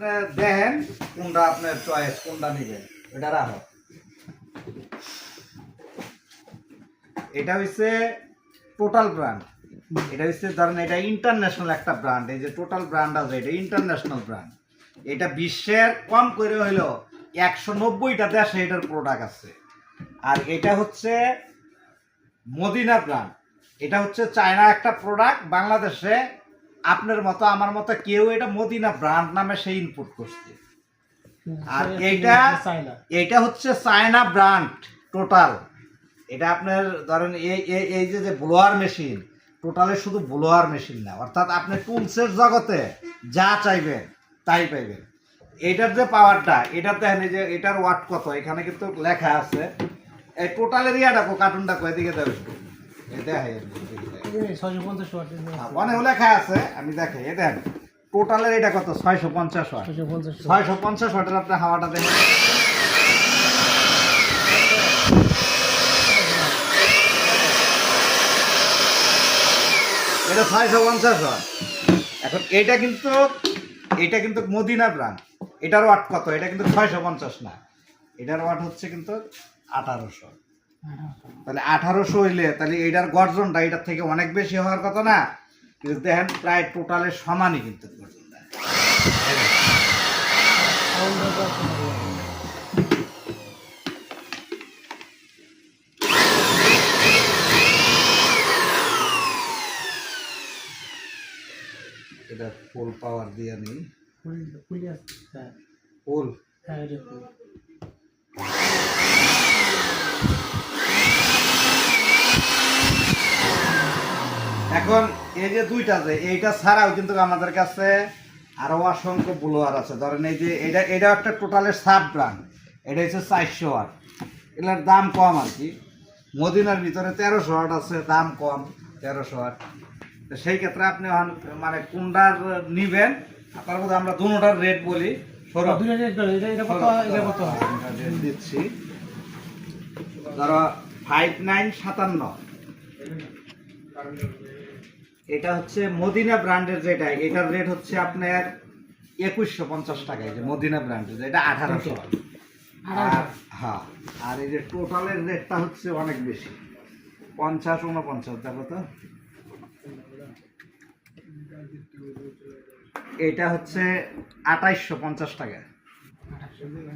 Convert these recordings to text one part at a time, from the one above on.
আপনার দেখেন কোনটা আপনার চয়েস কোনটা নেবেন? এটা রাখো। এটা হচ্ছে টোটাল ব্র্যান্ড এটা হচ্ছে ধরেন এটা ইন্টারন্যাশনাল একটা ব্র্যান্ড এই যে টোটাল ব্র্যান্ড আছে, এটা ইন্টারন্যাশনাল ব্র্যান্ড এটা বিশ্বের কম করে হইল একশো নব্বইটা দেশে এটার প্রোডাক্ট আছে। আর এটা হচ্ছে মদিনা ব্র্যান্ড এটা হচ্ছে চায়না একটা প্রোডাক্ট বাংলাদেশে আপনার মতো আমার মতো কেউ এটা মদিনা ব্র্যান্ড নামে সে ইনপুট করছে। আর এইটা এইটা হচ্ছে চায়না ব্র্যান্ড টোটাল। এটা আপনার ধরেন এই এই যে যে ব্লোয়ার মেশিন টোটালে শুধু ব্লোয়ার মেশিন না অর্থাৎ আপনি টুলসের জগতে যা চাইবেন তাই পাইবেন। এটার যে পাওয়ারটা এটার দেখেন যে এটার ওয়াট কত এখানে কিন্তু লেখা আছে। এই টোটাল এরিয়াটা কার্টুনটা কো এদিকে দেবে এটা ছয়শো ওয়াট অনেক লেখা আছে আমি দেখাই এটা টোটালের এটা কত? ছয়শো পঞ্চাশ ওয়াট ছয়শো পঞ্চাশ ওয়াটের আপনার হাওয়াটা দেখেন এটা ছয়শো পঞ্চাশ ওয়াট এখন এটা কিন্তু এটা কিন্তু মদিনা ব্রান্ড এটার ওয়াট কত? এটা কিন্তু ছয়শো পঞ্চাশ না। এটার ওয়াট হচ্ছে কিন্তু আঠারোশো। তাহলে আঠারোশো হইলে তাহলে এটার গর্জনটা এটার থেকে অনেক বেশি হওয়ার কথা না। কিন্তু দেখেন প্রায় টোটালের সমানই কিন্তু গর্জনটা। এটা ফুল পাওয়ার দিয়ে নিই। ফুলি আছে। হ্যাঁ ফুল হ্যাঁ এখন এই যে দুইটা যে এইটা ছাড়াও কিন্তু আমাদের কাছে আরও অসংখ্য ব্লোয়ার আছে। ধরেন এই যে এটা এটা একটা টোটালের সাব ব্র্যান্ড এটা হচ্ছে চারশো ওয়াট এটার দাম কম আর কি। মদিনার ভিতরে তেরোশো ওয়াট আছে দাম কম তেরোশো ওয়াট তো সেই ক্ষেত্রে আপনি মানে কোনটার নিবেন? তার মধ্যে আমরা দুটার রেট বলি। দিচ্ছি। ধরো ফাইভ নাইন সাতান্ন। এটা হচ্ছে মদিনা ব্র্যান্ডের যেটা এটার রেট হচ্ছে আপনার একুশশো পঞ্চাশ টাকা এই যে মদিনা ব্র্যান্ডের এটা আঠারোশো আর হ্যাঁ আর এই যে টোটালের রেটটা হচ্ছে অনেক বেশি পঞ্চাশ উনপঞ্চাশ দেখো তো। এটা হচ্ছে আঠাইশশো পঞ্চাশ টাকা।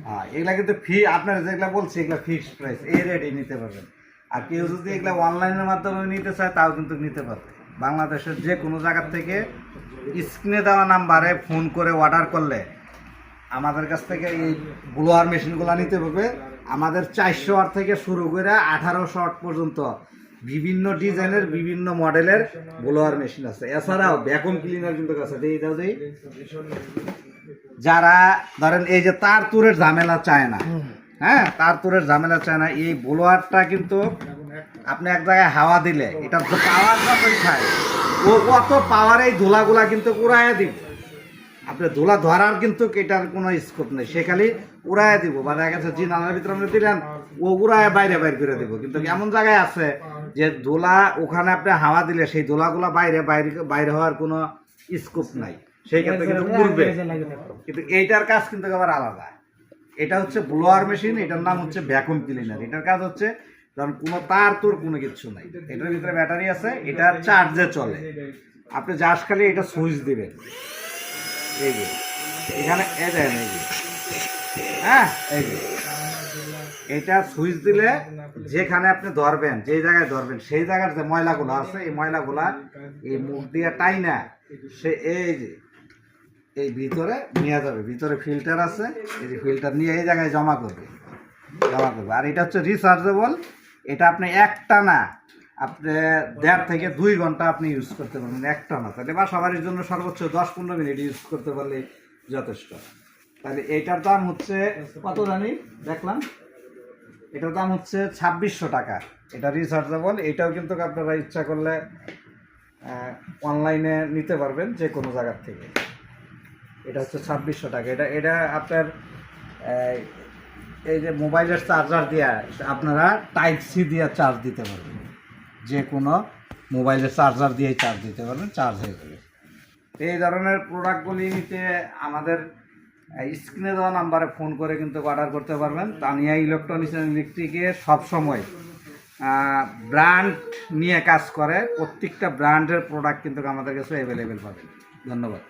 হ্যাঁ এগুলা কিন্তু ফি আপনার যেগুলা বলছি এগুলা ফিক্সড প্রাইস এই রেটে নিতে পারবেন। আর কেউ যদি এগুলা অনলাইনের মাধ্যমে নিতে চায় তাও কিন্তু নিতে পারবে। বাংলাদেশের যে কোনো জায়গার থেকে স্ক্রিনে দেওয়া নাম্বারে ফোন করে অর্ডার করলে আমাদের কাছ থেকে এই ব্লোয়ার মেশিনগুলো নিতে পারবে আমাদের চারশো ওয়াট থেকে শুরু করে আঠারোশো ওয়াট পর্যন্ত বিভিন্ন ডিজাইনের, বিভিন্ন মডেলের ব্লোয়ার মেশিন আছে। এছাড়াও ভ্যাকুম ক্লিনার কিন্তু আছে। দাও যারা, ধরেন এই যে তার তুরের ঝামেলা চায় না হ্যাঁ তার তুরের ঝামেলা চায় না। এই বোলোয়ারটা কিন্তু আপনি এক জায়গায় হাওয়া দিলে, এটা তো পাওয়ার যতই খায়। ও, অত পাওয়ার এই ধুলাগুলা কিন্তু উড়াইয়া দিবে। আপনি ধুলা ধরার কিন্তু এটার কোনো স্কোপ নেই, সে খালি উড়াইয়া দিব। বা দেখা গেছে জিনালার ভিতরে আপনি দিলেন, ও উড়াইয়া বাইরে বাইরে করে দিব। কিন্তু এমন জায়গায় আছে যে ধুলা, ওখানে আপনি হাওয়া দিলে সেই ধুলাগুলা বাইরে বাইরে বাইরে হওয়ার কোনো স্কোপ নাই। সেই ক্ষেত্রে কিন্তু উড়বে। কিন্তু এইটার কাজ কিন্তু আবার আলাদা। এটা হচ্ছে ব্লোয়ার মেশিন এটার নাম হচ্ছে ভ্যাকুম ক্লিনার এটার কাজ হচ্ছে কারণ কোনো তার তোর কোনো কিছু নাই। এটার ভিতরে ব্যাটারি আছে, এটা চার্জে চলে। আপনি জাস্ট খালি এটা সুইচ দিবেন। এখানে এ হ্যাঁ এটা সুইচ দিলে যেখানে আপনি ধরবেন যে জায়গায় ধরবেন, সেই জায়গার যে ময়লাগুলো আছে, এই ময়লাগুলা এই মুখ দিয়ে টাইনা, সে এই যে এই ভিতরে নিয়ে যাবে। ভিতরে ফিল্টার আছে। এই ফিল্টার নিয়ে এই জায়গায় জমা করবে। জমা করবে। আর এটা হচ্ছে রিচার্জেবল এটা আপনি একটা না, আপনি দেড় থেকে দুই ঘণ্টা আপনি ইউজ করতে পারবেন। একটা না। তাহলে বা সবার জন্য সর্বোচ্চ দশ পনেরো মিনিট ইউজ করতে পারলে যথেষ্ট। তাহলে এটার দাম হচ্ছে কত জানি? দেখলাম। এটার দাম হচ্ছে ছাব্বিশশো টাকা। এটা রিচার্জেবল এটাও কিন্তু আপনারা ইচ্ছা করলে অনলাইনে নিতে পারবেন যে কোনো জায়গার থেকে। এটা হচ্ছে ছাব্বিশশো টাকা। এটা এটা আপনার এই, যে মোবাইলের চার্জার দিয়ে আপনারা টাইপ সি দিয়ে চার্জ দিতে পারবেন। যে কোনো মোবাইলের চার্জার দিয়েই চার্জ দিতে পারবেন চার্জ হয়ে যাবে। এই ধরনের প্রোডাক্টগুলি নিতে আমাদের স্ক্রিনে দেওয়া নাম্বারে ফোন করে কিন্তু অর্ডার করতে পারবেন। তানিয়া ইলেকট্রনিক্স ইলেকট্রিকে সবসময় ব্র্যান্ড নিয়ে কাজ করে। প্রত্যেকটা ব্র্যান্ডের প্রোডাক্ট কিন্তু আমাদের কাছে অ্যাভেলেবেল পাবেন। ধন্যবাদ।